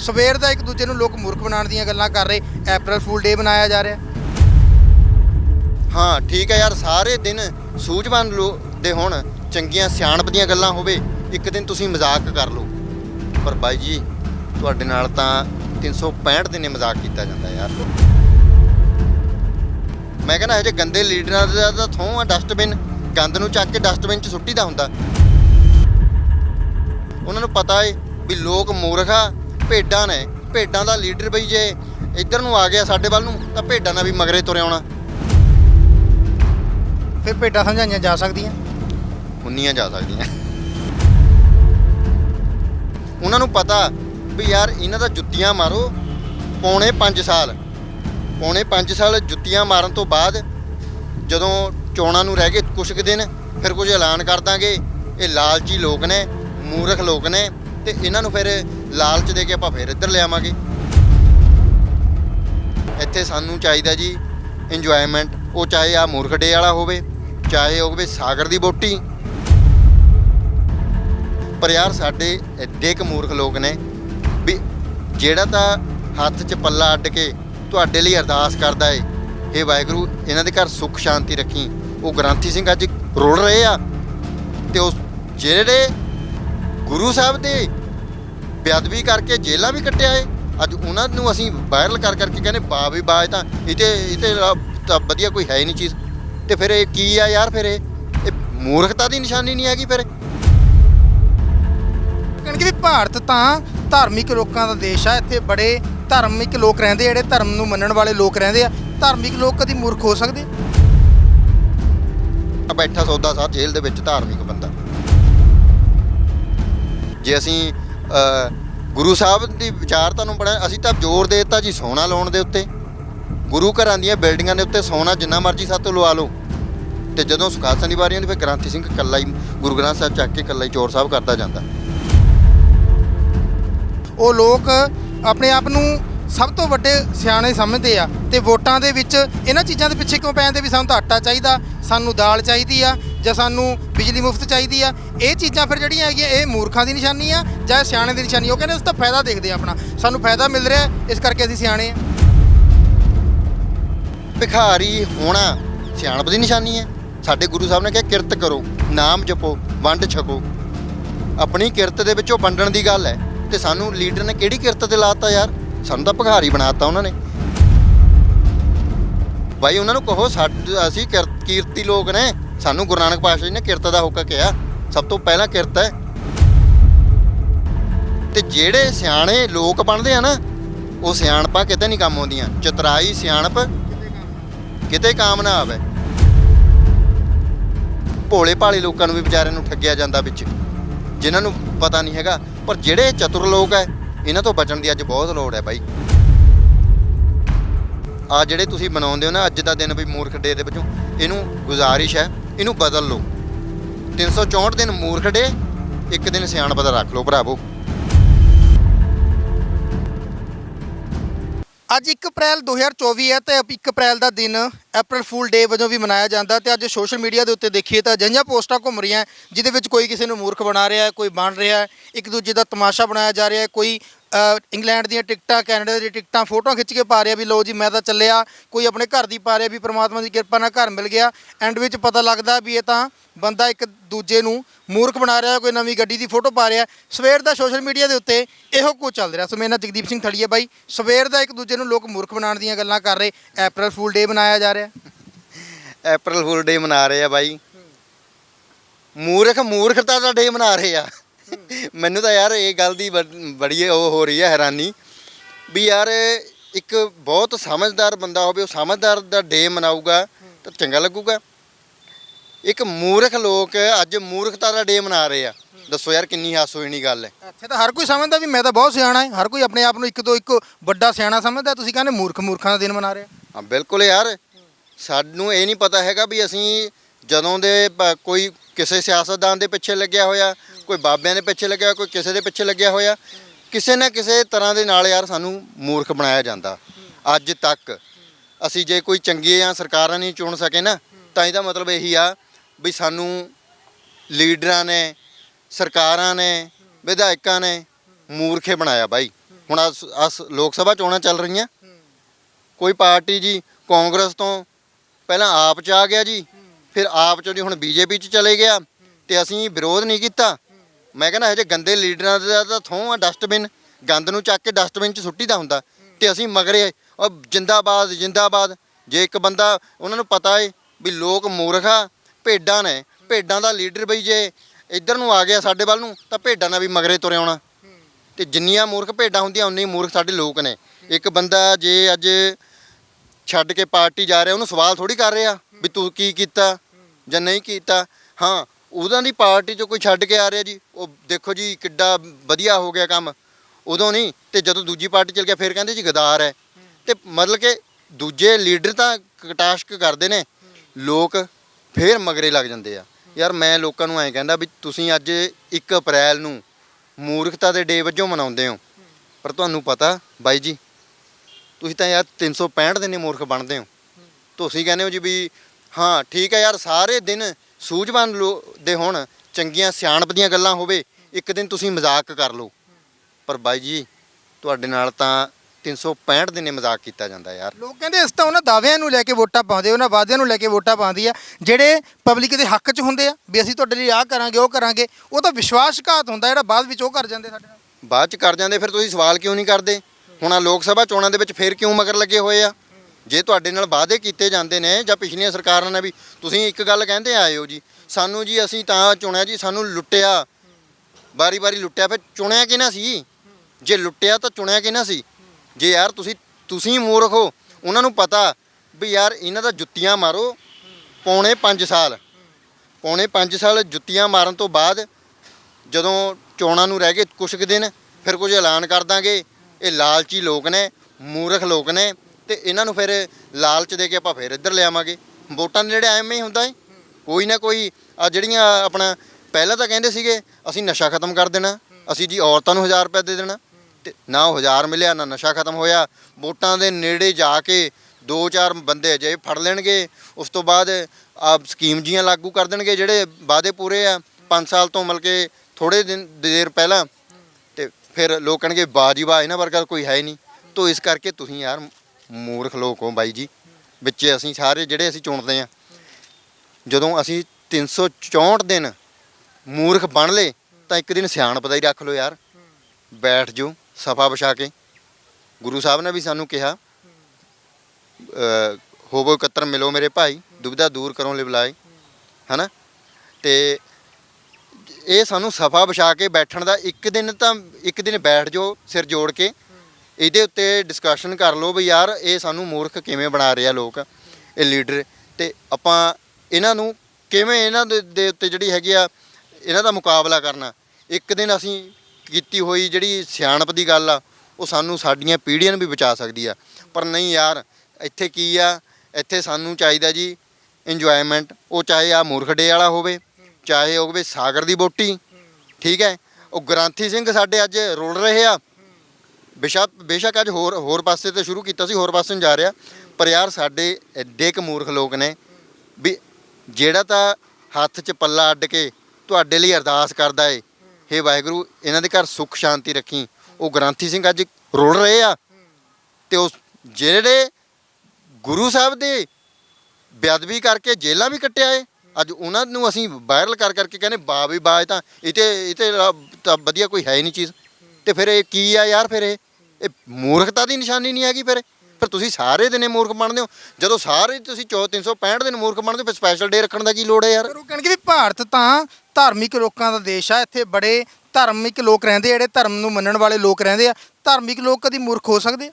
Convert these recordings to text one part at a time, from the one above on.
ਸਵੇਰ ਦਾ ਇੱਕ ਦੂਜੇ ਨੂੰ ਲੋਕ ਮੂਰਖ ਬਣਾਉਣ ਦੀਆਂ ਗੱਲਾਂ ਕਰ ਰਹੇ, April Fool Day ਮਨਾਇਆ ਜਾ ਰਿਹਾ। ਹਾਂ, ਠੀਕ ਹੈ ਯਾਰ, ਸਾਰੇ ਦਿਨ ਸੂਝਵਾਨ ਲੋ ਦੇ ਹੋਣ, ਚੰਗੀਆਂ, ਸਿਆਣਪ ਦੀਆਂ ਗੱਲਾਂ ਹੋਵੇ, ਇੱਕ ਦਿਨ ਤੁਸੀਂ ਮਜ਼ਾਕ ਕਰ ਲਓ। ਪਰ ਬਾਈ ਜੀ, ਤੁਹਾਡੇ ਨਾਲ ਤਾਂ 365 ਦਿਨੇ ਮਜ਼ਾਕ ਕੀਤਾ ਜਾਂਦਾ ਯਾਰ। ਮੈਂ ਕਹਿੰਦਾ, ਇਹ ਜੇ ਗੰਦੇ ਲੀਡਰਾਂ ਦਾ ਤਾਂ ਥੋਂ ਆ ਡਸਟਬਿਨ ਗੰਦ ਨੂੰ ਚੱਕ ਕੇ ਡਸਟਬਿਨ 'ਚ ਸੁੱਟੀਦਾ ਹੁੰਦਾ। ਉਹਨਾਂ ਨੂੰ ਪਤਾ ਏ ਵੀ ਲੋਕ ਮੂਰਖ ਆ ਭੇਡਾਂ ਨੇ ਭੇਡਾਂ ਦਾ ਲੀਡਰ ਬਈ ਜੇ ਇੱਧਰ ਨੂੰ ਆ ਗਿਆ ਸਾਡੇ ਵੱਲ ਨੂੰ ਤਾਂ ਭੇਡਾਂ ਨਾਲ ਵੀ ਮਗਰੇ ਤੁਰ ਆਉਣਾ ਫਿਰ ਭੇਡਾਂ ਸਮਝਾਈਆਂ ਜਾ ਸਕਦੀਆਂ? ਹੁੰਨੀਆਂ ਜਾ ਸਕਦੀਆਂ। ਉਹਨਾਂ ਨੂੰ ਪਤਾ ਵੀ ਯਾਰ ਇਹਨਾਂ ਦਾ ਜੁੱਤੀਆਂ ਮਾਰੋ ਪੌਣੇ 5 ਸਾਲ। ਪੌਣੇ 5 ਸਾਲ ਜੁੱਤੀਆਂ ਮਾਰਨ ਤੋਂ ਬਾਅਦ ਜਦੋਂ ਚੋਣਾਂ ਨੂੰ ਰਹਿ ਗਏ ਕੁਛ ਕੁ ਦਿਨ ਫਿਰ ਕੁਝ ਐਲਾਨ ਕਰ ਦਾਂਗੇ। ਇਹ ਲਾਲਚੀ ਲੋਕ ਨੇ ਮੂਰਖ ਲੋਕ ਨੇ ਤੇ ਇਹਨਾਂ ਨੂੰ ਫਿਰ ਲਾਲਚ ਦੇ ਕੇ ਆਪਾਂ ਫਿਰ ਇੱਧਰ ਲਿਆਵਾਂਗੇ ਇੱਥੇ ਸਾਨੂੰ ਚਾਹੀਦਾ ਜੀ ਇੰਜੋਇਮੈਂਟ ਉਹ ਚਾਹੇ ਆ ਮੂਰਖ ਡੇ ਵਾਲਾ ਹੋਵੇ, ਚਾਹੇ ਉਹ ਹੋਵੇ ਸਾਗਰ ਦੀ ਬੋਟੀ। ਪਰ ਯਾਰ ਸਾਡੇ ਐਡੇ ਕੁ ਮੂਰਖ ਲੋਕ ਨੇ ਵੀ ਜਿਹੜਾ ਤਾਂ ਹੱਥ 'ਚ ਪੱਲਾ ਅੱਡ ਕੇ ਤੁਹਾਡੇ ਲਈ ਅਰਦਾਸ ਕਰਦਾ ਏ, ਹੇ ਵਾਹਿਗੁਰੂ, ਇਹਨਾਂ ਦੇ ਘਰ ਸੁੱਖ ਸ਼ਾਂਤੀ ਰੱਖੀ। ਉਹ ਗ੍ਰੰਥੀ ਸਿੰਘ ਅੱਜ ਰੁਲ ਰਹੇ ਆ। ਤੇ ਉਸ ਜਿਹੜੇ ਗੁਰੂ ਸਾਹਿਬ ਦੇ ਬੇਅਦਬੀ ਕਰਕੇ ਜੇਲਾਂ ਵੀ ਕੱਟਿਆ ਏ। ਅੱਜ ਉਹਨਾਂ ਨੂੰ ਅਸੀਂ ਵਾਇਰਲ ਕਰ ਕਰਕੇ ਕਹਿੰਦੇ ਬਾ ਵੀ ਬਾਜ ਤਾਂ ਇਹ ਤੇ ਇਹ ਤੇ ਵਧੀਆ ਕੋਈ ਹੈ ਹੀ ਨਹੀਂ ਚੀਜ਼। ਤੇ ਫਿਰ ਇਹ ਕੀ ਆ ਯਾਰ ਫਿਰ ਇਹ? ਇਹ ਮੂਰਖਤਾ ਦੀ ਨਿਸ਼ਾਨੀ ਨਹੀਂ ਹੈਗੀ ਫਿਰ ਕਹਿਣਗੇ ਵੀ ਭਾਰਤ ਤਾਂ ਧਾਰਮਿਕ ਲੋਕਾਂ ਦਾ ਦੇਸ਼ ਆ। ਇੱਥੇ ਬੜੇ ਧਾਰਮਿਕ ਲੋਕ ਰਹਿੰਦੇ ਜਿਹੜੇ ਧਰਮ ਨੂੰ ਮੰਨਣ ਵਾਲੇ ਲੋਕ ਰਹਿੰਦੇ ਆ। ਧਾਰਮਿਕ ਲੋਕ ਕਦੀ ਮੂਰਖ ਹੋ ਸਕਦੇ? ਆ ਬੈਠਾ ਸੌਦਾ ਸਾਹਿਬ ਜੇਲ੍ਹ ਦੇ ਵਿੱਚ ਧਾਰਮਿਕ ਬੰਦਾ। ਜੇ ਅਸੀਂ ਗੁਰੂ ਸਾਹਿਬ ਦੀ ਵਿਚਾਰ ਤੁਹਾਨੂੰ ਬੜਾ ਅਸੀਂ ਤਾਂ ਜ਼ੋਰ ਦੇ ਦਿੱਤਾ ਜੀ, ਸੋਨਾ ਲਾਉਣ ਦੇ ਉੱਤੇ। ਗੁਰੂ ਘਰਾਂ ਦੀਆਂ ਬਿਲਡਿੰਗਾਂ ਦੇ ਉੱਤੇ ਸੋਨਾ ਜਿੰਨਾ ਮਰਜ਼ੀ ਸਾਤੋਂ ਲਵਾ ਲਓ। ਤੇ ਜਦੋਂ ਸੁਖਾਸਨ ਦੀ ਵਾਰੀ ਆਉਂਦੀ ਫਿਰ ਗ੍ਰੰਥੀ ਸਿੰਘ ਇਕੱਲਾ ਹੀ, ਗੁਰੂ ਗ੍ਰੰਥ ਸਾਹਿਬ ਚੱਕ ਕੇ ਇਕੱਲਾ ਹੀ ਚੋਰ ਸਾਹਿਬ ਕਰਦਾ ਜਾਂਦਾ। ਉਹ ਲੋਕ ਆਪਣੇ ਆਪ ਨੂੰ ਸਭ ਤੋਂ ਵੱਡੇ ਸਿਆਣੇ ਸਮਝਦੇ ਆ, ਤੇ ਵੋਟਾਂ ਦੇ ਵਿੱਚ ਇਹਨਾਂ ਚੀਜ਼ਾਂ ਦੇ ਪਿੱਛੇ ਕਿਉਂ ਪੈਂਦੇ ਵੀ ਸਾਨੂੰ ਤਾਂ ਆਟਾ ਚਾਹੀਦਾ, ਸਾਨੂੰ ਦਾਲ ਚਾਹੀਦੀ ਆ ਜਾਂ ਸਾਨੂੰ ਬਿਜਲੀ ਮੁਫਤ ਚਾਹੀਦੀ ਆ, ਇਹ ਚੀਜ਼ਾਂ ਫਿਰ ਜਿਹੜੀਆਂ ਹੈਗੀਆਂ, ਇਹ ਮੂਰਖਾਂ ਦੀ ਨਿਸ਼ਾਨੀ ਆ ਜਾਂ ਸਿਆਣੇ ਦੀ ਨਿਸ਼ਾਨੀ, ਉਹ ਕਹਿੰਦੇ ਉਸ ਤਾਂ ਫਾਇਦਾ ਦੇਖਦੇ ਆ ਆਪਣਾ। ਸਾਨੂੰ ਫਾਇਦਾ ਮਿਲ ਰਿਹਾ, ਇਸ ਕਰਕੇ ਅਸੀਂ ਸਿਆਣੇ ਆ। ਭਿਖਾਰੀ ਹੋਣਾ ਸਿਆਣਪ ਦੀ ਨਿਸ਼ਾਨੀ ਹੈ ਸਾਡੇ ਗੁਰੂ ਸਾਹਿਬ ਨੇ ਕਿਹਾ, ਕਿਰਤ ਕਰੋ, ਨਾਮ ਜਪੋ, ਵੰਡ ਛਕੋ। ਆਪਣੀ ਕਿਰਤ ਦੇ ਵਿੱਚੋਂ ਵੰਡਣ ਦੀ ਗੱਲ ਹੈ, ਤੇ ਸਾਨੂੰ ਲੀਡਰ ਨੇ ਕਿਹੜੀ ਕਿਰਤ ਤੇ ਲਾਤਾ ਯਾਰ? ਸਾਨੂੰ ਤਾਂ ਭਿਖਾਰੀ ਬਣਾਤਾ ਉਹਨਾਂ ਨੇ। ਭਾਈ ਉਹਨਾਂ ਨੂੰ ਕਹੋ, ਸਾਡ- ਅਸੀਂ ਕਿਰਤ, ਕੀਰਤੀ ਲੋਕ ਨੇ। ਸਾਨੂੰ ਗੁਰੂ ਨਾਨਕ ਪਾਤਸ਼ਾਹ ਜੀ ਨੇ ਕਿਰਤ ਦਾ ਹੁਕਮ ਕਿਹਾ, ਸਭ ਤੋਂ ਪਹਿਲਾਂ ਕਿਰਤ ਹੈ। ਤੇ ਜਿਹੜੇ ਸਿਆਣੇ ਲੋਕ ਬਣਦੇ ਆ ਨਾ, ਉਹ ਸਿਆਣਪਾਂ ਕਿਤੇ ਨਹੀਂ ਕੰਮ ਆਉਂਦੀਆਂ। ਚਤਰਾਈ ਸਿਆਣਪ ਕਿਤੇ ਕਾਮ ਨਾ ਆਵੇ। ਭੋਲੇ ਭਾਲੇ ਲੋਕਾਂ ਨੂੰ ਵੀ ਵਿਚਾਰਿਆਂ ਨੂੰ ਠੱਗਿਆ ਜਾਂਦਾ ਵਿੱਚ, ਜਿਨ੍ਹਾਂ ਨੂੰ ਪਤਾ ਨਹੀਂ ਹੈਗਾ। ਪਰ ਜਿਹੜੇ ਚਤੁਰ ਲੋਕ ਹੈ, ਇਹਨਾਂ ਤੋਂ ਬਚਣ ਦੀ ਅੱਜ ਬਹੁਤ ਲੋੜ ਹੈ ਬਾਈ। ਆ ਜਿਹੜੇ ਤੁਸੀਂ ਮਨਾਉਂਦੇ ਹੋ ਨਾ, ਅੱਜ ਦਾ ਦਿਨ ਵੀ ਮੂਰਖ ਡੇ ਦੇ ਵਿੱਚੋਂ ਇਹਨੂੰ ਗੁਜ਼ਾਰਿਸ਼ ਹੈ। ਇਹਨੂੰ ਬਦਲ ਲਓ। 364 ਦਿਨ ਮੂਰਖ ਡੇ ਇੱਕ ਦਿਨ ਸਿਆਣਪ ਦਾ ਰੱਖ ਲਓ ਭਰਾਵੋ। ਅੱਜ 1 ਅਪ੍ਰੈਲ 2024 ਹੈ ਤੇ 1 ਅਪ੍ਰੈਲ ਦਾ ਦਿਨ ਅਪ੍ਰੈਲ ਫੂਲ ਡੇ ਵਜੋਂ ਵੀ ਮਨਾਇਆ ਜਾਂਦਾ ਤੇ ਅੱਜ ਸੋਸ਼ਲ ਮੀਡੀਆ ਦੇ ਉੱਤੇ ਦੇਖੀਏ ਤਾਂ ਅਜਿਹੀਆਂ ਪੋਸਟਾਂ ਘੁੰਮ ਰਹੀਆਂ, ਜਿਹਦੇ ਵਿੱਚ ਕੋਈ ਕਿਸੇ ਨੂੰ ਮੂਰਖ ਬਣਾ ਰਿਹਾ ਹੈ, ਕੋਈ ਬਣ ਰਿਹਾ ਹੈ, ਇੱਕ ਦੂਜੇ ਦਾ ਤਮਾਸ਼ਾ ਬਣਾਇਆ ਜਾ ਰਿਹਾ ਹੈ, ਕੋਈ ਇੰਗਲੈਂਡ ਦੀਆਂ ਟਿਕਟਾਂ, ਕੈਨੇਡਾ ਦੀਆਂ ਟਿਕਟਾਂ, ਫੋਟੋਆਂ ਖਿੱਚ ਕੇ ਪਾ ਰਿਹਾ ਵੀ ਲੋ ਜੀ, ਮੈਂ ਤਾਂ ਚੱਲਿਆ। ਕੋਈ ਆਪਣੇ ਘਰ ਦੀ ਪਾ ਰਿਹਾ ਵੀ ਪ੍ਰਮਾਤਮਾ ਦੀ ਕਿਰਪਾ ਨਾਲ ਘਰ ਮਿਲ ਗਿਆ। ਐਂਡ ਵਿੱਚ ਪਤਾ ਲੱਗਦਾ ਵੀ ਇਹ ਤਾਂ ਬੰਦਾ ਇੱਕ ਦੂਜੇ ਨੂੰ ਮੂਰਖ ਬਣਾ ਰਿਹਾ, ਕੋਈ ਨਵੀਂ ਗੱਡੀ ਦੀ ਫੋਟੋ ਪਾ ਰਿਹਾ। ਸਵੇਰ ਦਾ ਸੋਸ਼ਲ ਮੀਡੀਆ ਦੇ ਉੱਤੇ ਇਹੋ ਕੁਝ ਚੱਲ ਰਿਹਾ। ਸੋ ਮੇਰੇ ਨਾਲ ਜਗਦੀਪ ਸਿੰਘ ਥੜੀਏ ਬਾਈ। ਸਵੇਰ ਦਾ ਇੱਕ ਦੂਜੇ ਨੂੰ ਲੋਕ ਮੂਰਖ ਬਣਾਉਣ ਦੀਆਂ ਗੱਲਾਂ ਕਰ ਰਹੇ। April Fool ਡੇ ਮਨਾਇਆ ਜਾ ਰਿਹਾ। ਅਪ੍ਰੈਲ ਫੂਲ ਡੇ ਮਨਾ ਰਹੇ ਆ ਬਾਈ। ਮੂਰਖ ਮੂਰਖਤਾ ਦਾ ਡੇ ਮਨਾ ਰਹੇ ਆ। ਮੈਨੂੰ ਤਾਂ ਯਾਰ ਇਹ ਗੱਲ ਦੀ ਬੜ- ਬੜੀ ਉਹ ਹੋ ਰਹੀ ਹੈ ਹੈਰਾਨੀ ਵੀ ਯਾਰ ਇੱਕ ਬਹੁਤ ਸਮਝਦਾਰ ਬੰਦਾ ਹੋਵੇ ਉਹ ਸਮਝਦਾਰ ਦਾ ਡੇ ਮਨਾਊਗਾ ਤਾਂ ਚੰਗਾ ਲੱਗੂਗਾ। ਇੱਕ ਮੂਰਖ ਲੋਕ ਅੱਜ ਮੂਰਖਤਾ ਦਾ ਡੇ ਮਨਾ ਰਹੇ ਆ। ਦੱਸੋ ਯਾਰ ਕਿੰਨੀ ਹਾਸੋ ਨਹੀਂ ਗੱਲ ਹੈ। ਇੱਥੇ ਤਾਂ ਹਰ ਕੋਈ ਸਮਝਦਾ ਵੀ ਮੈਂ ਤਾਂ ਬਹੁਤ ਸਿਆਣਾ ਹੈ। ਹਰ ਕੋਈ ਆਪਣੇ ਆਪ ਨੂੰ ਇੱਕ ਤੋਂ ਇੱਕ ਵੱਡਾ ਸਿਆਣਾ ਸਮਝਦਾ ਤੁਸੀਂ ਕਹਿੰਦੇ ਮੂਰਖ ਮੂਰਖਾਂ ਦਾ ਦਿਨ ਮਨਾ ਰਿਹਾ ਹਾਂ ਬਿਲਕੁਲ ਯਾਰ। ਸਾਨੂੰ ਇਹ ਨਹੀਂ ਪਤਾ ਹੈਗਾ ਵੀ ਅਸੀਂ ਜਦੋਂ ਦੇ ਪ- ਕੋਈ ਕਿਸੇ ਸਿਆਸਤਦਾਨ ਦੇ ਪਿੱਛੇ ਲੱਗਿਆ ਹੋਇਆ ਕੋਈ ਬਾਬਿਆਂ ਦੇ ਪਿੱਛੇ ਲੱਗਿਆ ਕੋਈ ਕਿਸੇ ਦੇ ਪਿੱਛੇ ਲੱਗਿਆ ਹੋਇਆ। ਕਿਸੇ ਨਾ ਕਿਸੇ ਤਰ੍ਹਾਂ ਦੇ ਨਾਲ ਯਾਰ ਸਾਨੂੰ ਮੂਰਖ ਬਣਾਇਆ ਜਾਂਦਾ। ਅੱਜ ਤੱਕ ਅਸੀਂ ਜੇ ਕੋਈ ਚੰਗੀਆਂ ਸਰਕਾਰਾਂ ਨਹੀਂ ਚੁਣ ਸਕੇ ਨਾ, ਤਾਂ ਇਹਦਾ ਮਤਲਬ ਇਹੀ ਆ ਵੀ ਸਾਨੂੰ ਲੀਡਰਾਂ ਨੇ, ਸਰਕਾਰਾਂ ਨੇ, ਵਿਧਾਇਕਾਂ ਨੇ ਮੂਰਖੇ ਬਣਾਇਆ ਬਾਈ। ਹੁਣ ਅਸ ਆਸ ਲੋਕ ਸਭਾ ਚੋਣਾਂ ਚੱਲ ਰਹੀਆਂ। ਕੋਈ ਪਾਰਟੀ ਜੀ ਕਾਂਗਰਸ ਤੋਂ ਪਹਿਲਾਂ ਆਪ ਚ ਆ ਗਿਆ ਜੀ, ਫਿਰ ਆਪ ਚੋਂ ਜੀ ਹੁਣ ਬੀਜੇਪੀ ਚ ਚਲੇ ਗਿਆ ਤੇ ਅਸੀਂ ਵਿਰੋਧ ਨਹੀਂ ਕੀਤਾ। ਮੈਂ ਕਹਿੰਦਾ ਹਜੇ ਗੰਦੇ ਲੀਡਰਾਂ ਦਾ ਤਾਂ ਥੋਂ ਆ ਡਸਟਬਿਨ ਗੰਦ ਨੂੰ ਚੱਕ ਕੇ ਡਸਟਬਿਨ ਚ ਸੁੱਟੀਦਾ ਹੁੰਦਾ ਤੇ ਅਸੀਂ ਮਗਰੇ ਉਹ ਜਿੰਦਾਬਾਦ ਜਿੰਦਾਬਾਦ। ਜੇ ਇੱਕ ਬੰਦਾ, ਉਹਨਾਂ ਨੂੰ ਪਤਾ ਏ ਵੀ ਲੋਕ ਮੂਰਖ ਆ ਭੇਡਾਂ ਨੇ। ਭੇਡਾਂ ਦਾ ਲੀਡਰ ਬਈ ਜੇ ਇੱਧਰ ਨੂੰ ਆ ਗਿਆ ਸਾਡੇ ਵੱਲ ਨੂੰ, ਤਾਂ ਭੇਡਾਂ ਨਾਲ ਵੀ ਮਗਰੇ ਤੁਰੇ ਆਉਣਾ। ਤੇ ਜਿੰਨੀਆਂ ਮੂਰਖ ਭੇਡਾਂ ਹੁੰਦੀਆਂ, ਉਨੇ ਹੀ ਮੂਰਖ ਸਾਡੇ ਲੋਕ ਨੇ। ਇੱਕ ਬੰਦਾ ਜੇ ਅੱਜ ਛੱਡ ਕੇ ਪਾਰਟੀ ਜਾ ਰਿਹਾ, ਉਹਨੂੰ ਸਵਾਲ ਥੋੜੀ ਕਰ ਰਿਹਾ ਵੀ ਤੂੰ ਕੀ ਕੀਤਾ ਜਾਂ ਨਹੀਂ ਕੀਤਾ? ਹਾਂ ਉਹਦਾਂ ਦੀ ਪਾਰਟੀ ਚੋਂ ਕੋਈ ਛੱਡ ਕੇ ਆ ਰਿਹਾ ਜੀ। ਉਹ ਦੇਖੋ ਜੀ ਕਿੱਡਾ ਵਧੀਆ ਹੋ ਗਿਆ ਕੰਮ। ਉਦੋਂ ਨਹੀਂ, ਤੇ ਜਦੋਂ ਦੂਜੀ ਪਾਰਟੀ ਚਲ ਗਿਆ, ਫਿਰ ਕਹਿੰਦੇ ਜੀ ਗਦਾਰ ਹੈ। ਤੇ ਮਤਲਬ ਕਿ ਦੂਜੇ ਲੀਡਰ ਤਾਂ ਕਟਾਸ਼ਕ ਕਰਦੇ ਨੇ। ਲੋਕ ਫੇਰ ਮਗਰੇ ਲੱਗ ਜਾਂਦੇ ਆ। ਯਾਰ ਮੈਂ ਲੋਕਾਂ ਨੂੰ ਐਂ ਕਹਿੰਦਾ ਵੀ ਤੁਸੀਂ ਅੱਜ 1 ਅਪ੍ਰੈਲ ਨੂੰ ਮੂਰਖਤਾ ਦੇ ਡੇ ਵਜੋਂ ਮਨਾਉਂਦੇ ਹੋ। ਪਰ ਤੁਹਾਨੂੰ ਪਤਾ ਬਾਈ ਜੀ, ਤੁਸੀਂ ਤਾਂ ਯਾਰ 365 ਦਿਨ ਹੀ ਮੂਰਖ ਬਣਦੇ ਹੋ। ਤੁਸੀਂ ਕਹਿੰਦੇ ਹੋ ਜੀ ਵੀ ਹਾਂ, ਠੀਕ ਹੈ ਯਾਰ, ਸਾਰੇ ਦਿਨ ਸੂਝਵਾਨ ਲੋ- ਦੇ ਹੋਣ ਚੰਗੀਆਂ ਸਿਆਣਪ ਦੀਆਂ ਗੱਲਾਂ ਹੋਵੇ ਇੱਕ ਦਿਨ ਤੁਸੀਂ ਮਜ਼ਾਕ ਕਰ ਲਓ। ਪਰ ਬਾਈ ਜੀ ਤੁਹਾਡੇ ਨਾਲ ਤਾਂ 365 ਦਿਨ ਮਜ਼ਾਕ ਕੀਤਾ ਜਾਂਦਾ ਯਾਰ। ਲੋਕ ਕਹਿੰਦੇ ਇਸ ਤਾਂ ਉਹਨਾਂ ਦਾਅਵਿਆਂ ਨੂੰ ਲੈ ਕੇ ਵੋਟਾਂ ਪਾਉਂਦੇ ਉਹਨਾਂ ਵਾਅਦਿਆਂ ਨੂੰ ਲੈ ਕੇ ਵੋਟਾਂ ਪਾਉਂਦੀ ਆ ਜਿਹੜੇ ਪਬਲਿਕ ਦੇ ਹੱਕ 'ਚ ਹੁੰਦੇ ਆ ਵੀ ਅਸੀਂ ਤੁਹਾਡੇ ਲਈ ਆਹ ਕਰਾਂਗੇ ਉਹ ਕਰਾਂਗੇ ਉਹ ਤਾਂ ਵਿਸ਼ਵਾਸਘਾਤ ਹੁੰਦਾ ਜਿਹੜਾ ਬਾਅਦ ਵਿੱਚ ਉਹ ਕਰ ਜਾਂਦੇ ਸਾਡੇ ਨਾਲ। ਬਾਅਦ ਚ ਕਰ ਜਾਂਦੇ ਫਿਰ ਤੁਸੀਂ ਸਵਾਲ ਕਿਉਂ ਨਹੀਂ ਕਰਦੇ? ਹੁਣ ਆ ਲੋਕ ਸਭਾ ਚੋਣਾਂ ਦੇ ਵਿੱਚ ਫਿਰ ਕਿਉਂ ਮਗਰ ਲੱਗੇ ਹੋਏ ਆ? ਜੇ ਤੁਹਾਡੇ ਨਾਲ ਵਾਅਦੇ ਕੀਤੇ ਜਾਂਦੇ ਨੇ ਜਾਂ ਪਿਛਲੀਆਂ ਸਰਕਾਰਾਂ ਨੇ ਵੀ ਤੁਸੀਂ ਇੱਕ ਗੱਲ ਕਹਿੰਦੇ ਆਏ ਹੋ ਜੀ, ਸਾਨੂੰ ਜੀ ਅਸੀਂ ਤਾਂ ਚੁਣਿਆ ਜੀ, ਸਾਨੂੰ ਲੁੱਟਿਆ। ਵਾਰੀ-ਵਾਰੀ ਲੁੱਟਿਆ, ਫਿਰ ਚੁਣਿਆ ਕਿਹਨਾਂ ਸੀ? ਜੇ ਲੁੱਟਿਆ ਤਾਂ ਚੁਣਿਆ ਕਿਹਨਾਂ ਸੀ? ਜੇ ਯਾਰ ਤੁਸੀਂ ਤੁਸੀਂ ਮੂਰਖ ਹੋ, ਉਹਨਾਂ ਨੂੰ ਪਤਾ ਵੀ ਯਾਰ ਇਹਨਾਂ ਦਾ ਜੁੱਤੀਆਂ ਮਾਰੋ, ਪੌਣੇ 5 ਸਾਲ। ਪੌਣੇ 5 ਸਾਲ ਜੁੱਤੀਆਂ ਮਾਰਨ ਤੋਂ ਬਾਅਦ ਜਦੋਂ ਚੋਣਾਂ ਨੂੰ ਰਹਿ ਗਏ ਕੁਛ ਕੁ ਦਿਨ, ਫਿਰ ਕੁਝ ਐਲਾਨ ਕਰ ਦਾਂਗੇ। ਇਹ ਲਾਲਚੀ ਲੋਕ ਨੇ, ਮੂਰਖ ਲੋਕ ਨੇ। ਤੇ ਇਹਨਾਂ ਨੂੰ ਫਿਰ ਲਾਲਚ ਦੇ ਕੇ ਆਪਾਂ ਫਿਰ ਇੱਧਰ ਲਿਆਵਾਂਗੇ। ਵੋਟਾਂ ਦੇ ਨੇੜੇ ਐਵੇਂ ਹੀ ਹੁੰਦਾ ਏ ਕੋਈ ਨਾ ਕੋਈ ਆ ਜਿਹੜੀਆਂ ਆਪਣਾ, ਪਹਿਲਾਂ ਤਾਂ ਕਹਿੰਦੇ ਸੀਗੇ, ਅਸੀਂ ਨਸ਼ਾ ਖਤਮ ਕਰ ਦੇਣਾ, ਅਸੀਂ ਜੀ ਔਰਤਾਂ ਨੂੰ 1000 ਰੁਪਏ ਦੇ ਦੇਣਾ। ਤੇ ਨਾ ਉਹ 1000 ਮਿਲਿਆ, ਨਾ ਨਸ਼ਾ ਖਤਮ ਹੋਇਆ। ਵੋਟਾਂ ਦੇ ਨੇੜੇ ਜਾ ਕੇ ਦੋ ਚਾਰ ਬੰਦੇ ਅਜੇ ਫੜ ਲੈਣਗੇ। ਉਸ ਤੋਂ ਬਾਅਦ ਆ ਸਕੀਮ ਜੀਆਂ ਲਾਗੂ ਕਰ ਦੇਣਗੇ, ਜਿਹੜੇ ਵਾਅਦੇ ਪੂਰੇ ਆ 5 ਸਾਲ ਤੋਂ ਮਿਲ ਕੇ ਥੋੜੇ ਦਿਨ, ਦੇਰ ਪਹਿਲਾਂ। ਤੇ ਫਿਰ ਲੋਕ ਕਹਿਣਗੇ ਬਾਜੀ ਵਾਹ ਇਹਨਾਂ ਵਰਗਾ ਕੋਈ ਹੈ ਹੀ ਨਹੀਂ। ਤੋ ਇਸ ਕਰਕੇ ਤੁਸੀਂ ਯਾਰ ਮੂਰਖ ਲੋਕ ਹੋ ਬਾਈ ਜੀ। ਵਿੱਚ ਅਸੀਂ ਸਾਰੇ ਜਿਹੜੇ ਅਸੀਂ ਚੁਣਦੇ ਆ ਜਦੋਂ ਅਸੀਂ 364 ਦਿਨ ਮੂਰਖ ਬਣ ਲੇ ਤਾਂ ਇੱਕ ਦਿਨ ਸਿਆਣਪ ਦਾ ਹੀ ਰੱਖ ਲਓ ਯਾਰ। ਬੈਠ ਜਾਓ ਸਫਾ ਵਿਛਾ ਕੇ। ਗੁਰੂ ਸਾਹਿਬ ਨੇ ਵੀ ਸਾਨੂੰ ਕਿਹਾ ਅ, ਹੋਵੋ ਇਕੱਤਰ ਮਿਲੋ ਮੇਰੇ ਭਾਈ ਦੁਬਿਧਾ ਦੂਰ ਕਰੋ ਲਿਵਲਾਏ ਹਨਾ? ਤੇ ਇਹ ਸਾਨੂੰ ਸਫਾ ਵਿਛਾ ਕੇ ਬੈਠਣ ਦਾ ਇੱਕ ਦਿਨ ਤਾਂ ਇੱਕ ਦਿਨ ਬੈਠ ਜਾਓ ਸਿਰ ਜੋੜ ਕੇ। ਇਹਦੇ ਉੱਤੇ ਡਿਸਕਸ਼ਨ ਕਰ ਲਓ ਵੀ ਯਾਰ ਇਹ ਸਾਨੂੰ ਮੂਰਖ ਕਿਵੇਂ ਬਣਾ ਰਹੇ ਆ ਲੋਕ, ਇਹ ਲੀਡਰ ਤੇ ਆਪਾਂ ਇਹਨਾਂ ਨੂੰ ਕਿਵੇਂ ਇਹਨਾਂ ਦੇ ਦੇ ਉੱਤੇ ਜਿਹੜੀ ਹੈਗੀ ਆ, ਇਹਨਾਂ ਦਾ ਮੁਕਾਬਲਾ ਕਰਨਾ। ਇੱਕ ਦਿਨ ਅਸੀਂ ਕੀਤੀ ਹੋਈ ਜਿਹੜੀ ਸਿਆਣਪ ਦੀ ਗੱਲ ਆ, ਉਹ ਸਾਨੂੰ ਸਾਡੀਆਂ ਪੀੜ੍ਹੀਆਂ ਨੂੰ ਵੀ ਬਚਾ ਸਕਦੀ ਆ। ਪਰ ਨਹੀਂ ਯਾਰ, ਇੱਥੇ ਕੀ ਆ, ਇੱਥੇ ਸਾਨੂੰ ਚਾਹੀਦਾ ਜੀ ਇੰਜੋਇਮੈਂਟ ਉਹ ਚਾਹੇ ਆ ਮੂਰਖ ਡੇ ਵਾਲਾ ਹੋਵੇ, ਚਾਹੇ ਹੋਵੇ ਸਾਗਰ ਦੀ ਬੋਟੀ, ਠੀਕ ਹੈ? ਉਹ ਗ੍ਰਾਂਥੀ ਸਿੰਘ ਸਾਡੇ ਅੱਜ ਰੁਲ ਰਹੇ ਆ। ਬੇਸ਼ੱਕ ਬੇਸ਼ੱਕ ਅੱਜ ਹੋਰ ਹੋਰ ਪਾਸੇ ਤੇ ਸ਼ੁਰੂ ਕੀਤਾ ਸੀ, ਹੋਰ ਪਾਸੇ ਨੂੰ ਜਾ ਰਿਹਾ। ਪਰ ਯਾਰ ਸਾਡੇ ਐਡੇ ਕੁ ਮੂਰਖ ਲੋਕ ਨੇ ਵੀ ਜਿਹੜਾ ਤਾਂ ਹੱਥ 'ਚ ਪੱਲਾ ਅੱਡ ਕੇ ਤੁਹਾਡੇ ਲਈ ਅਰਦਾਸ ਕਰਦਾ ਏ, ਹੇ ਵਾਹਿਗੁਰੂ, ਇਹਨਾਂ ਦੇ ਘਰ ਸੁੱਖ ਸ਼ਾਂਤੀ ਰੱਖੀ। ਉਹ ਗ੍ਰਾਂਥੀ ਸਿੰਘ ਅੱਜ ਰੁਲ ਰਹੇ ਆ। ਤੇ ਉਸ ਜਿਹੜੇ ਗੁਰੂ ਸਾਹਿਬ ਦੇ ਬੇਅਦਬੀ ਕਰਕੇ ਜੇਲਾਂ ਵੀ ਕੱਟਿਆ ਏ, ਅੱਜ ਉਹਨਾਂ ਨੂੰ ਅਸੀਂ ਵਾਇਰਲ ਕਰ ਕਰਕੇ ਕਹਿੰਦੇ ਬਾ ਵੀ ਬਾ ਤਾਂ ਇਹ ਤੇ ਇਹ ਤਾਂ ਵਧੀਆ ਕੋਈ ਹੈ ਹੀ ਨਹੀਂ ਚੀਜ਼। ਤੇ ਫਿਰ ਇਹ ਕੀ ਆ ਯਾਰ ਫਿਰ ਇਹ? ਇਹ ਮੂਰਖਤਾ ਦੀ ਨਿਸ਼ਾਨੀ ਨਹੀਂ ਹੈਗੀ ਫਿਰ। ਫਿਰ ਤੁਸੀਂ ਸਾਰੇ ਦਿਨੇ ਮੂਰਖ ਬਣਦੇ ਹੋ। ਜਦੋਂ ਸਾਰੇ ਤੁਸੀਂ 4 365 ਦਿਨ ਮੂਰਖ ਬਣਦੇ ਹੋ ਫਿਰ ਸਪੈਸ਼ਲ ਡੇ ਰੱਖਣ ਦਾ ਕੀ ਲੋੜ ਹੈ ਯਾਰ? ਪਰ ਉਹ ਕਹਿਣਗੇ ਵੀ ਭਾਰਤ ਤਾਂ ਧਾਰਮਿਕ ਲੋਕਾਂ ਦਾ ਦੇਸ਼ ਆ। ਇੱਥੇ ਬੜੇ ਧਾਰਮਿਕ ਲੋਕ ਰਹਿੰਦੇ ਆ ਜਿਹੜੇ ਧਰਮ ਨੂੰ ਮੰਨਣ ਵਾਲੇ ਲੋਕ ਰਹਿੰਦੇ ਆ। ਧਾਰਮਿਕ ਲੋਕ ਕਦੀ ਮੂਰਖ ਹੋ ਸਕਦੇ ਆ?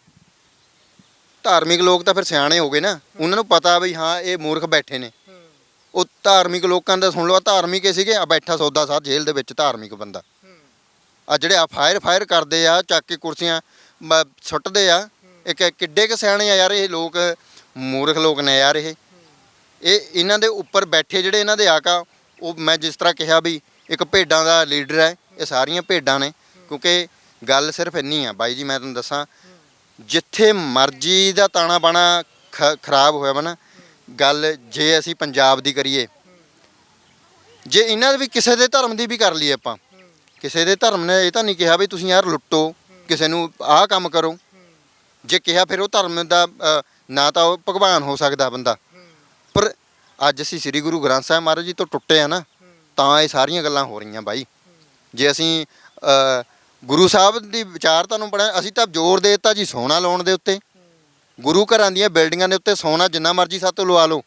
ਧਾਰਮਿਕ ਲੋਕ ਤਾਂ ਫਿਰ ਸਿਆਣੇ ਹੋ ਗਏ ਨਾ। ਉਹਨਾਂ ਨੂੰ ਪਤਾ ਵੀ ਹਾਂ ਇਹ ਮੂਰਖ ਬੈਠੇ ਨੇ। ਉਹ ਧਾਰਮਿਕ ਲੋਕਾਂ ਦਾ ਸੁਣ ਲਓ ਆਹ ਧਾਰਮਿਕ ਹੀ ਸੀਗੇ ਆ ਬੈਠਾ ਸੌਦਾ ਸਾਹਿਬ ਜੇਲ੍ਹ ਦੇ ਵਿੱਚ ਧਾਰਮਿਕ ਬੰਦਾ। ਆ ਜਿਹੜੇ ਆ ਫਾਇਰ ਫਾਇਰ ਕਰਦੇ ਆ ਚੱਕ ਕੇ ਕੁਰਸੀਆਂ ਮ- ਸੁੱਟਦੇ ਆ। ਇੱਕ ਕਿੱਡੇ ਕੁ ਸਿਆਣੇ ਆ ਯਾਰ, ਇਹ ਲੋਕ ਮੂਰਖ ਲੋਕ ਨੇ ਯਾਰ ਇਹ। ਇਹ ਇਹਨਾਂ ਦੇ ਉੱਪਰ ਬੈਠੇ ਜਿਹੜੇ ਇਹਨਾਂ ਦੇ ਆਕਾ, ਉਹ ਮੈਂ ਜਿਸ ਤਰ੍ਹਾਂ ਕਿਹਾ ਵੀ ਇੱਕ ਭੇਡਾਂ ਦਾ ਲੀਡਰ ਹੈ, ਇਹ ਸਾਰੀਆਂ ਭੇਡਾਂ ਨੇ। ਕਿਉਂਕਿ ਗੱਲ ਸਿਰਫ ਇੰਨੀ ਆ। ਬਾਈ ਜੀ, ਮੈਂ ਤੁਹਾਨੂੰ ਦੱਸਾਂ, ਜਿੱਥੇ ਮਰਜ਼ੀ ਦਾ ਤਾਣਾ ਬਾਣਾ ਖ- ਖਰਾਬ ਹੋਇਆ ਵਾ ਨਾ, ਗੱਲ ਜੇ ਅਸੀਂ ਪੰਜਾਬ ਦੀ ਕਰੀਏ, ਜੇ ਇਹਨਾਂ ਦੇ ਵੀ ਕਿਸੇ ਦੇ ਧਰਮ ਦੀ ਵੀ ਕਰ ਲਈਏ ਆਪਾਂ, ਕਿਸੇ ਦੇ ਧਰਮ ਨੇ ਇਹ ਤਾਂ ਨਹੀਂ ਕਿਹਾ ਵੀ ਤੁਸੀਂ ਯਾਰ ਲੁੱਟੋ। ਕਿਸੇ ਨੂੰ ਆਹ ਕੰਮ ਕਰੋ। ਜੇ ਕਿਹਾ ਫਿਰ ਉਹ ਧਰਮ ਦਾ ਅ, ਨਾ ਤਾਂ ਉਹ ਭਗਵਾਨ ਹੋ ਸਕਦਾ ਬੰਦਾ। ਪਰ ਅੱਜ ਅਸੀਂ ਸ੍ਰੀ ਗੁਰੂ ਗ੍ਰੰਥ ਸਾਹਿਬ ਮਹਾਰਾਜ ਜੀ ਤੋਂ ਟੁੱਟੇ ਆ ਨਾ ਤਾਂ ਇਹ ਸਾਰੀਆਂ ਗੱਲਾਂ ਹੋ ਰਹੀਆਂ ਬਾਈ। ਜੇ ਅਸੀਂ ਅ, ਗੁਰੂ ਸਾਹਿਬ ਦੀ ਵਿਚਾਰਤਾ ਨੂੰ ਪੜ੍ਹਿਆ ਅਸੀਂ ਤਾਂ ਜ਼ੋਰ ਦੇ ਦਿੱਤਾ ਜੀ ਸੋਨਾ ਲਾਉਣ ਦੇ ਉੱਤੇ। ਗੁਰੂ ਘਰਾਂ ਦੀਆਂ ਬਿਲਡਿੰਗਾਂ ਦੇ ਉੱਤੇ ਸੋਨਾ ਜਿੰਨਾ ਮਰਜ਼ੀ ਸਾਤੋਂ ਲਵਾ ਲਓ।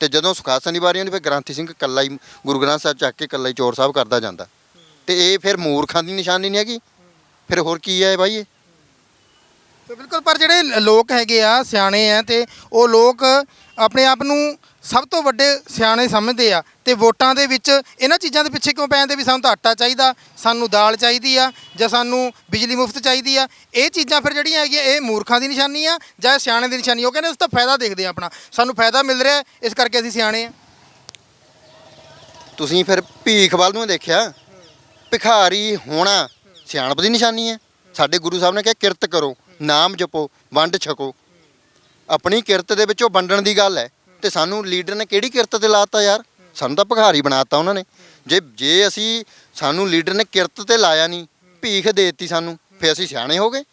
ਤੇ ਜਦੋਂ ਸੁਖਾਸਨ ਦੀ ਵਾਰੀ ਆਉਂਦੀ ਫਿਰ ਗ੍ਰੰਥੀ ਸਿੰਘ ਇਕੱਲਾ ਹੀ ਗੁਰੂ ਗ੍ਰੰਥ ਸਾਹਿਬ ਚੱਕ ਕੇ ਇਕੱਲਾ ਹੀ ਚੋਰ ਸਾਹਿਬ ਕਰਦਾ ਜਾਂਦਾ। ਤੇ ਇਹ ਫਿਰ ਮੂਰਖਾਂ ਦੀ ਨਿਸ਼ਾਨੀ ਨਹੀਂ ਹੈਗੀ। ਫਿਰ ਹੋਰ ਕੀ ਹੈ ਬਾਈ ਇਹ? ਤੇ ਬਿਲਕੁਲ ਪਰ ਜਿਹੜੇ ਲੋਕ ਹੈਗੇ ਆ ਸਿਆਣੇ ਆ ਤੇ ਉਹ ਲੋਕ ਆਪਣੇ ਆਪ ਨੂੰ ਸਭ ਤੋਂ ਵੱਡੇ ਸਿਆਣੇ ਸਮਝਦੇ ਆ ਤੇ ਵੋਟਾਂ ਦੇ ਵਿੱਚ ਇਹਨਾਂ ਚੀਜ਼ਾਂ ਦੇ ਪਿੱਛੇ ਕਿਉਂ ਪੈ ਜਾਂਦੇ ਵੀ ਸਾਨੂੰ ਤਾਂ ਆਟਾ ਚਾਹੀਦਾ ਸਾਨੂੰ ਦਾਲ ਚਾਹੀਦੀ ਆ ਜਾਂ ਸਾਨੂੰ ਬਿਜਲੀ ਮੁਫਤ ਚਾਹੀਦੀ ਆ। ਇਹ ਚੀਜ਼ਾਂ ਫਿਰ ਜਿਹੜੀਆਂ ਹੈਗੀਆਂ ਇਹ ਮੂਰਖਾਂ ਦੀ ਨਿਸ਼ਾਨੀ ਆ ਜਾਂ ਸਿਆਣੇ ਦੀ ਨਿਸ਼ਾਨੀ ਉਹ ਕਹਿੰਦੇ ਅਸੀਂ ਤਾਂ ਫਾਇਦਾ ਦੇਖਦੇ ਆ ਆਪਣਾ ਸਾਨੂੰ ਫਾਇਦਾ ਮਿਲ ਰਿਹਾ ਇਸ ਕਰਕੇ ਅਸੀਂ ਸਿਆਣੇ ਆ। ਤੁਸੀਂ ਫਿਰ ਭੀਖ ਵੱਲ ਨੂੰ ਦੇਖਿਆ? ਭਿਖਾਰੀ ਹੋਣਾ ਸਿਆਣਪ ਦੀ ਨਿਸ਼ਾਨੀ ਹੈ। ਸਾਡੇ ਗੁਰੂ ਸਾਹਿਬ ਨੇ ਕਿਹਾ, ਕਿਰਤ ਕਰੋ, ਨਾਮ ਜਪੋ, ਵੰਡ ਛਕੋ। ਆਪਣੀ ਕਿਰਤ ਦੇ ਵਿੱਚੋਂ ਵੰਡਣ ਦੀ ਗੱਲ ਹੈ। ਤੇ ਸਾਨੂੰ ਲੀਡਰ ਨੇ ਕਿਹੜੀ ਕਿਰਤ ਤੇ ਲਾਤਾ ਯਾਰ? ਸਾਨੂੰ ਤਾਂ ਭਿਖਾਰੀ ਬਣਾਤਾ ਉਹਨਾਂ ਨੇ। ਜੇ ਜੇ ਅਸੀਂ, ਸਾਨੂੰ ਲੀਡਰ ਨੇ ਕਿਰਤ ਤੇ ਲਾਇਆ ਨਹੀਂ, ਭੀਖ ਦੇ ਦਿੱਤੀ ਸਾਨੂੰ, ਫਿਰ ਅਸੀਂ ਸਿਆਣੇ ਹੋ ਗਏ।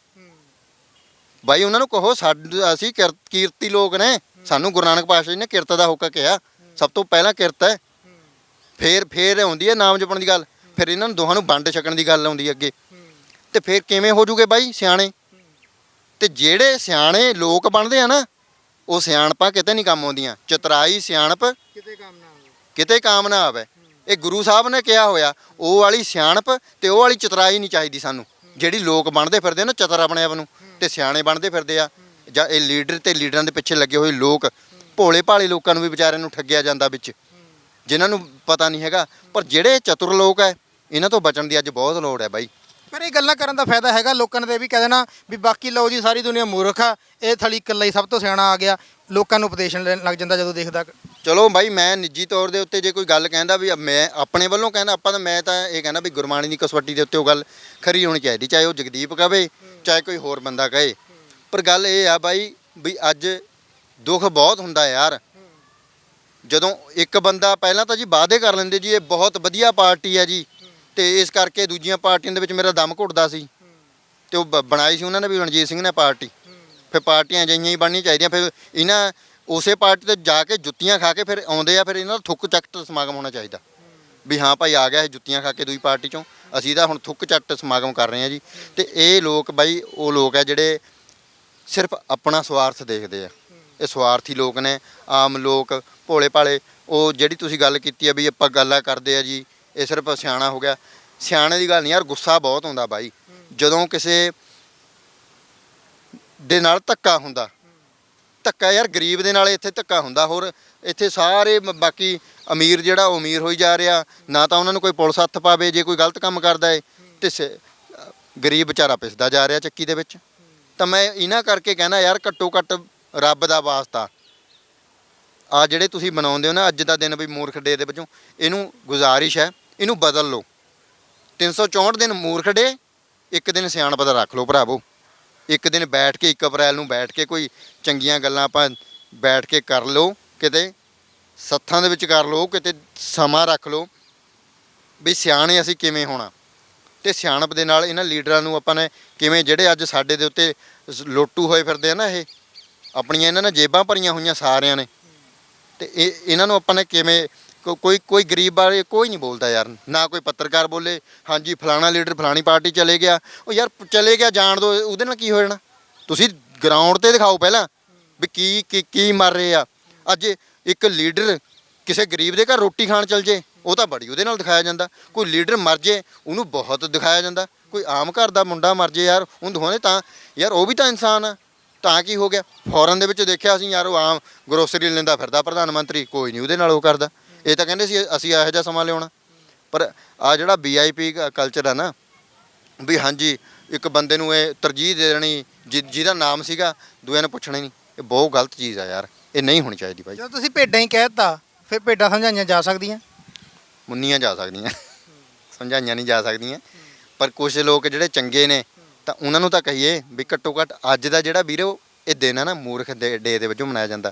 ਬਾਈ, ਉਹਨਾਂ ਨੂੰ ਕਹੋ, ਸਾਡ, ਅਸੀਂ ਕਿਰਤ, ਕੀਰਤੀ ਲੋਕ ਨੇ। ਸਾਨੂੰ ਗੁਰੂ ਨਾਨਕ ਪਾਤਸ਼ਾਹ ਜੀ ਨੇ ਕਿਰਤ ਦਾ ਹੁਕਮ ਕਿਹਾ। ਸਭ ਤੋਂ ਪਹਿਲਾਂ ਕਿਰਤ ਹੈ। ਫੇਰ ਫੇਰ ਆਉਂਦੀ ਹੈ ਨਾਮ ਜਪਣ ਦੀ ਗੱਲ। ਫਿਰ ਇਹਨਾਂ ਨੂੰ ਦੋਹਾਂ ਨੂੰ ਵੰਡ ਛਕਣ ਦੀ ਗੱਲ ਆਉਂਦੀ ਅੱਗੇ। ਤੇ ਫਿਰ ਕਿਵੇਂ ਹੋ ਜੂਗੇ ਬਾਈ ਸਿਆਣੇ? ਤੇ ਜਿਹੜੇ ਸਿਆਣੇ ਲੋਕ ਬਣਦੇ ਆ ਨਾ ਉਹ ਸਿਆਣਪਾਂ ਕਿਤੇ ਨਹੀਂ ਕੰਮ ਆਉਂਦੀਆਂ। ਚਤਰਾਈ ਸਿਆਣਪ ਕਿਤੇ ਕੰਮ ਨਾ ਹੋਵੇ ਕਿਤੇ ਕਾਮ ਨਾ ਆਵੇ। ਇਹ ਗੁਰੂ ਸਾਹਿਬ ਨੇ ਕਿਹਾ ਹੋਇਆ ਉਹ ਵਾਲੀ ਸਿਆਣਪ ਤੇ ਉਹ ਵਾਲੀ ਚਤਰਾਈ ਨਹੀਂ ਚਾਹੀਦੀ ਸਾਨੂੰ। ਜਿਹੜੀ ਲੋਕ ਬਣਦੇ ਫਿਰਦੇ ਨਾ ਚਤਰ ਆਪਣੇ ਆਪ ਨੂੰ ਤੇ ਸਿਆਣੇ ਬਣਦੇ ਫਿਰਦੇ ਆ। ਜਾਂ ਇਹ ਲੀਡਰ ਤੇ ਲੀਡਰਾਂ ਦੇ ਪਿੱਛੇ ਲੱਗੇ ਹੋਏ ਲੋਕ ਭੋਲੇ ਭਾਲੇ ਲੋਕਾਂ ਨੂੰ ਵੀ ਵਿਚਾਰਿਆਂ ਨੂੰ ਠੱਗਿਆ ਜਾਂਦਾ ਵਿੱਚ। ਜਿਨ੍ਹਾਂ ਨੂੰ ਪਤਾ ਨਹੀਂ ਹੈਗਾ ਪਰ ਜਿਹੜੇ ਚਤੁਰ ਲੋਕ ਹੈ ਇਹਨਾਂ ਤੋਂ ਬਚਣ ਦੀ ਅੱਜ ਬਹੁਤ ਲੋੜ ਹੈ ਬਾਈ। ਪਰ ਇਹ ਗੱਲਾਂ ਕਰਨ ਦਾ ਫਾਇਦਾ ਹੈਗਾ ਲੋਕਾਂ ਨੇ ਇਹ ਵੀ ਕਹਿ ਦੇਣਾ ਵੀ ਬਾਕੀ ਲਓ ਜੀ ਸਾਰੀ ਦੁਨੀਆ ਮੂਰਖ ਆ ਇਹ ਥਲੀ ਇਕੱਲਾ ਹੀ ਸਭ ਤੋਂ ਸਿਆਣਾ ਆ ਗਿਆ ਲੋਕਾਂ ਨੂੰ ਉਪਦੇਸ਼ ਲੈਣ ਲੱਗ ਜਾਂਦਾ ਜਦੋਂ ਦੇਖਦਾ। ਚਲੋ ਬਾਈ ਮੈਂ ਨਿੱਜੀ ਤੌਰ ਦੇ ਉੱਤੇ ਜੇ ਕੋਈ ਗੱਲ ਕਹਿੰਦਾ ਵੀ ਮੈਂ ਆਪਣੇ ਵੱਲੋਂ ਕਹਿੰਦਾ ਆਪਾਂ ਤਾਂ ਮੈਂ ਤਾਂ ਇਹ ਕਹਿੰਦਾ ਵੀ ਗੁਰਬਾਣੀ ਦੀ ਕਸਵੱਟੀ ਦੇ ਉੱਤੇ ਉਹ ਗੱਲ ਖਰੀ ਹੋਣੀ ਚਾਹੀਦੀ ਚਾਹੇ ਉਹ ਜਗਦੀਪ ਕਹੇ ਚਾਹੇ ਕੋਈ ਹੋਰ ਬੰਦਾ ਕਹੇ। ਪਰ ਗੱਲ ਇਹ ਆ ਬਾਈ ਵੀ ਅੱਜ ਦੁੱਖ ਬਹੁਤ ਹੁੰਦਾ ਯਾਰ। ਜਦੋਂ ਇੱਕ ਬੰਦਾ ਪਹਿਲਾਂ ਤਾਂ ਜੀ ਵਾਅਦੇ ਕਰ ਲੈਂਦੇ ਜੀ, ਇਹ ਬਹੁਤ ਵਧੀਆ ਪਾਰਟੀ ਹੈ ਜੀ। ਤੇ ਇਸ ਕਰਕੇ ਦੂਜੀਆਂ ਪਾਰਟੀਆਂ ਦੇ ਵਿੱਚ ਮੇਰਾ ਦਮ ਘੁੱਟਦਾ ਸੀ। ਤੇ ਉਹ ਬ- ਬਣਾਈ ਸੀ ਉਹਨਾਂ ਨੇ ਵੀ, ਰਣਜੀਤ ਸਿੰਘ ਨੇ ਪਾਰਟੀ। ਫਿਰ ਪਾਰਟੀਆਂ ਅਜਿਹੀਆਂ ਹੀ ਬਣਨੀਆਂ ਚਾਹੀਦੀਆਂ। ਫਿਰ ਇਹਨਾਂ ਉਸੇ ਪਾਰਟੀ ਤੇ ਜਾ ਕੇ ਜੁੱਤੀਆਂ ਖਾ ਕੇ ਫਿਰ ਆਉਂਦੇ ਆ, ਫਿਰ ਇਹਨਾਂ ਦਾ ਥੁੱਕ ਚੱਟ ਸਮਾਗਮ ਹੋਣਾ ਚਾਹੀਦਾ। ਵੀ ਹਾਂ ਭਾਈ ਆ ਗਿਆ ਇਹ ਜੁੱਤੀਆਂ ਖਾ ਕੇ ਦੂਜੀ ਪਾਰਟੀ ਚੋਂ। ਅਸੀਂ ਤਾਂ ਹੁਣ ਥੁੱਕ ਚੱਟ ਸਮਾਗਮ ਕਰ ਰਹੇ ਆ ਜੀ। ਤੇ ਇਹ ਲੋਕ ਬਾਈ, ਉਹ ਲੋਕ ਆ ਜਿਹੜੇ ਸਿਰਫ ਆਪਣਾ ਸਵਾਰਥ ਦੇਖਦੇ ਆ। ਇਹ ਸਵਾਰਥੀ ਲੋਕ ਨੇ, ਆਮ ਲੋਕ ਭੋਲੇ ਭਾਲੇ, ਉਹ ਜਿਹੜੀ ਤੁਸੀਂ ਗੱਲ ਕੀਤੀ ਆ ਵੀ ਆਪਾਂ ਗੱਲਾਂ ਕਰਦੇ ਆ ਜੀ, ਇਹ ਸਿਰਫ ਸਿਆਣਾ ਹੋ ਗਿਆ। ਸਿਆਣੇ ਦੀ ਗੱਲ ਨਹੀਂ ਯਾਰ, ਗੁੱਸਾ ਬਹੁਤ ਹੁੰਦਾ ਬਾਈ। ਜਦੋਂ ਕਿਸੇ ਦੇ ਨਾਲ ਧੱਕਾ ਹੁੰਦਾ, ਧੱਕਾ ਯਾਰ ਗਰੀਬ ਦੇ ਨਾਲ ਇੱਥੇ ਧੱਕਾ ਹੁੰਦਾ, ਹੋਰ ਇੱਥੇ ਸਾਰੇ ਬਾਕੀ ਅਮੀਰ ਜਿਹੜਾ ਉਹ ਅਮੀਰ ਹੋਈ ਜਾ ਰਿਹਾ, ਨਾ ਤਾਂ ਉਹਨਾਂ ਨੂੰ ਕੋਈ ਪੁਲਿਸ ਹੱਥ ਪਾਵੇ, ਜੇ ਕੋਈ ਗਲਤ ਕੰਮ ਕਰਦਾ ਏ, ਤੇ ਸ- ਗਰੀਬ ਵਿਚਾਰਾ ਪਿਸਦਾ ਜਾ ਰਿਹਾ ਚੱਕੀ ਦੇ ਵਿੱਚ। ਤਾਂ ਮੈਂ ਇਹਨਾਂ ਕਰਕੇ ਕਹਿਣਾ ਯਾਰ ਘੱਟੋ ਘੱਟ ਰੱਬ ਦਾ ਵਾਸਤਾ। ਆ ਜਿਹੜੇ ਤੁਸੀਂ ਮਨਾਉਂਦੇ ਹੋ ਨਾ, ਅੱਜ ਦਾ ਦਿਨ ਵੀ ਮੂਰਖ ਡੇ ਦੇ ਵਿੱਚੋਂ ਇਹਨੂੰ ਗੁਜ਼ਾਰਿਸ਼ ਹੈ, ਇਹਨੂੰ ਬਦਲ ਲਓ। 364 ਦਿਨ ਮੂਰਖ ਡੇ, ਇੱਕ ਦਿਨ ਸਿਆਣਪ ਦਾ ਰੱਖ ਲਓ ਭਰਾਵੋ। ਇੱਕ ਦਿਨ ਬੈਠ ਕੇ 1 ਅਪ੍ਰੈਲ ਨੂੰ ਬੈਠ ਕੇ ਕੋਈ ਚੰਗੀਆਂ ਗੱਲਾਂ ਆਪਾਂ ਬੈਠ ਕੇ ਕਰ ਲਓ, ਕਿਤੇ ਸੱਥਾਂ ਦੇ ਵਿੱਚ ਕਰ ਲਓ, ਕਿਤੇ ਸਮਾਂ ਰੱਖ ਲਓ, ਵੀ ਸਿਆਣੇ ਅਸੀਂ ਕਿਵੇਂ ਹੋਣਾ। ਤੇ ਸਿਆਣਪ ਦੇ ਨਾਲ ਇਹਨਾਂ ਲੀਡਰਾਂ ਨੂੰ ਆਪਾਂ ਨੇ ਕਿਵੇਂ, ਜਿਹੜੇ ਅੱਜ ਸਾਡੇ ਦੇ ਉੱਤੇ ਸ- ਲੋਟੂ ਹੋਏ ਫਿਰਦੇ ਆ ਨਾ ਇਹ, ਆਪਣੀਆਂ ਇਹਨਾਂ ਨੇ ਜੇਬਾਂ ਭਰੀਆਂ ਹੋਈਆਂ ਸਾਰਿਆਂ ਨੇ। ਤੇ ਇਹ, ਇਹਨਾਂ ਨੂੰ ਆਪਾਂ ਨੇ ਕਿਵੇਂ, ਕੋ- ਕੋਈ ਕੋਈ ਗਰੀਬ ਬਾਰੇ ਕੋਈ ਨਹੀਂ ਬੋਲਦਾ ਯਾਰ। ਨਾ ਕੋਈ ਪੱਤਰਕਾਰ ਬੋਲੇ, ਹਾਂਜੀ, ਫਲਾਣਾ ਲੀਡਰ ਫਲਾਣੀ ਪਾਰਟੀ ਚਲੇ ਗਿਆ। ਉਹ ਯਾਰ, ਚਲੇ ਗਿਆ ਜਾਣ ਦੋ, ਉਹਦੇ ਨਾਲ ਕੀ ਹੋ ਜਾਣਾ? ਤੁਸੀਂ ਗਰਾਊਂਡ ਤੇ ਦਿਖਾਓ ਪਹਿਲਾਂ ਵੀ ਕੀ ਕੀ ਕੀ ਮਰ ਰਹੇ ਆ। ਅੱਜ ਇੱਕ ਲੀਡਰ ਕਿਸੇ ਗਰੀਬ ਦੇ ਘਰ ਰੋਟੀ ਖਾਣ ਚਲ ਜੇ, ਉਹ ਤਾਂ ਬੜੀ ਉਹਦੇ ਨਾਲ ਦਿਖਾਇਆ ਜਾਂਦਾ। ਕੋਈ ਲੀਡਰ ਮਰ ਜੇ, ਉਹਨੂੰ ਬਹੁਤ ਦਿਖਾਇਆ ਜਾਂਦਾ। ਕੋਈ ਆਮ ਘਰ ਦਾ ਮੁੰਡਾ ਮਰ ਜੇ ਯਾਰ, ਉਹਨੂੰ ਦਿਖਾਉਂਦੇ ਤਾਂ, ਯਾਰ ਉਹ ਵੀ ਤਾਂ ਇਨਸਾਨ ਆ। ਤਾਂ ਕੀ ਹੋ ਗਿਆ? ਫੌਰਨ ਦੇ ਵਿੱਚ ਦੇਖਿਆ ਅਸੀਂ ਯਾਰ ਉਹ ਆਮ ਗਰੋਸਰੀ ਲੈਂਦਾ ਫਿਰਦਾ ਪ੍ਰਧਾਨ ਮੰਤਰੀ ਕੋਈ ਨਹੀਂ ਉਹਦੇ ਨਾਲ ਉਹ ਕਰਦਾ। ਇਹ ਤਾਂ ਕਹਿੰਦੇ ਸੀ ਅਸੀਂ ਇਹੋ ਜਿਹਾ ਸਮਾਂ ਲਿਆਉਣਾ। ਪਰ ਆ ਜਿਹੜਾ ਵੀਆਈਪੀ ਕਲਚਰ ਆ ਨਾ ਵੀ ਹਾਂਜੀ ਇੱਕ ਬੰਦੇ ਨੂੰ ਇਹ ਤਰਜੀਹ ਦੇ ਦੇਣੀ ਜਿਹਦਾ ਨਾਮ ਸੀਗਾ ਦੂਏ ਨੂੰ ਪੁੱਛਣਾ ਨਹੀਂ। ਇਹ ਬਹੁਤ ਗਲਤ ਚੀਜ਼ ਆ ਯਾਰ। ਇਹ ਨਹੀਂ ਹੋਣੀ ਚਾਹੀਦੀ ਭਾਈ ਜਦੋਂ ਤੁਸੀਂ ਭੇਡਾਂ ਹੀ ਕਹਿਤਾ ਫਿਰ ਭੇਡਾਂ ਸਮਝਾਈਆਂ ਜਾ ਸਕਦੀਆਂ? ਮੁੰਨੀਆਂ ਜਾ ਸਕਦੀਆਂ। ਸਮਝਾਈਆਂ ਨਹੀਂ ਜਾ ਸਕਦੀਆਂ। ਪਰ ਕੁਝ ਲੋਕ ਜਿਹੜੇ ਚੰਗੇ ਨੇ ਤਾਂ ਉਹਨਾਂ ਨੂੰ ਤਾਂ ਕਹੀਏ ਵੀ ਘੱਟੋ ਘੱਟ ਅੱਜ ਦਾ ਜਿਹੜਾ ਵੀਰੋ, ਇਹ ਦਿਨ ਆ ਨਾ ਮੂਰਖ ਦੇ ਡੇ ਦੇ ਵਜੋਂ ਮਨਾਇਆ ਜਾਂਦਾ।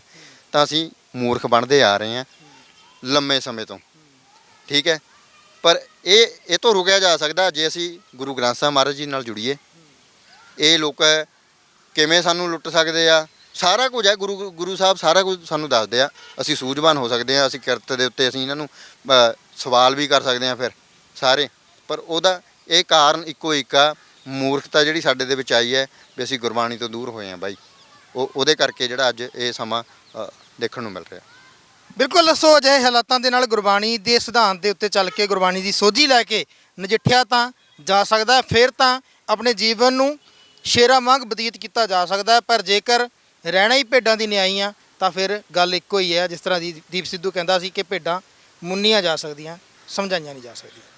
ਤਾਂ ਅਸੀਂ ਮੂਰਖ ਬਣਦੇ ਆ ਰਹੇ ਹਾਂ ਲੰਮੇ ਸਮੇਂ ਤੋਂ। ਠੀਕ ਹੈ? ਪਰ ਇਹ ਇਹ ਤੋਂ ਰੁਕਿਆ ਜਾ ਸਕਦਾ ਜੇ ਅਸੀਂ ਗੁਰੂ ਗ੍ਰੰਥ ਸਾਹਿਬ ਮਹਾਰਾਜ ਜੀ ਨਾਲ ਜੁੜੀਏ। ਇਹ ਲੋਕ ਕਿਵੇਂ ਸਾਨੂੰ ਲੁੱਟ ਸਕਦੇ ਆ? ਸਾਰਾ ਕੁਝ ਹੈ, ਗੁਰੂ ਗੁਰੂ ਸਾਹਿਬ ਸਾਰਾ ਕੁਝ ਸਾਨੂੰ ਦੱਸਦੇ ਆ। ਅਸੀਂ ਸੂਝਵਾਨ ਹੋ ਸਕਦੇ ਆ ਅਸੀਂ ਕਿਰਤ ਦੇ ਉੱਤੇ ਅਸੀਂ ਇਹਨਾਂ ਨੂੰ ਸਵਾਲ ਵੀ ਕਰ ਸਕਦੇ ਆ ਫਿਰ ਸਾਰੇ। ਪਰ ਉਹਦਾ ਇਹ ਕਾਰਨ ਇੱਕੋ ਇੱਕ ਆ ਮੂਰਖਤਾ ਜਿਹੜੀ ਸਾਡੇ ਦੇ ਵਿੱਚ ਆਈ ਹੈ ਵੀ ਅਸੀਂ ਗੁਰਬਾਣੀ ਤੋਂ ਦੂਰ ਹੋਏ ਆ ਬਾਈ। ਉਹ, ਉਹਦੇ ਕਰਕੇ ਜਿਹੜਾ ਅੱਜ ਇਹ ਸਮਾਂ ਦੇਖਣ ਨੂੰ ਮਿਲ ਰਿਹਾ। ਬਿਲਕੁਲ, ਸੋ ਅਜਿਹੇ ਹਾਲਾਤਾਂ ਦੇ ਨਾਲ ਗੁਰਬਾਣੀ ਦੇ ਸਿਧਾਂਤ ਦੇ ਉੱਤੇ ਚੱਲ ਕੇ ਗੁਰਬਾਣੀ ਦੀ ਸੋਝੀ ਲੈ ਕੇ ਨਜਿੱਠਿਆ ਤਾਂ ਜਾ ਸਕਦਾ ਫਿਰ ਤਾਂ ਆਪਣੇ ਜੀਵਨ ਨੂੰ ਸ਼ੇਰਾ ਵਾਂਗ ਬਤੀਤ ਕੀਤਾ ਜਾ ਸਕਦਾ ਪਰ ਜੇਕਰ ਰਹਿਣਾ ਹੀ ਭੇਡਾਂ ਦੀ ਨਿਆਈ ਆ, ਤਾਂ ਫਿਰ ਗੱਲ ਇੱਕੋ ਹੀ ਹੈ। ਜਿਸ ਤਰ੍ਹਾਂ ਦੀ ਦੀਪ ਸਿੱਧੂ ਕਹਿੰਦਾ ਸੀ ਕਿ ਭੇਡਾਂ ਮੁੰਨੀਆਂ ਜਾ ਸਕਦੀਆਂ, ਸਮਝਾਈਆਂ ਨਹੀਂ ਜਾ ਸਕਦੀਆਂ।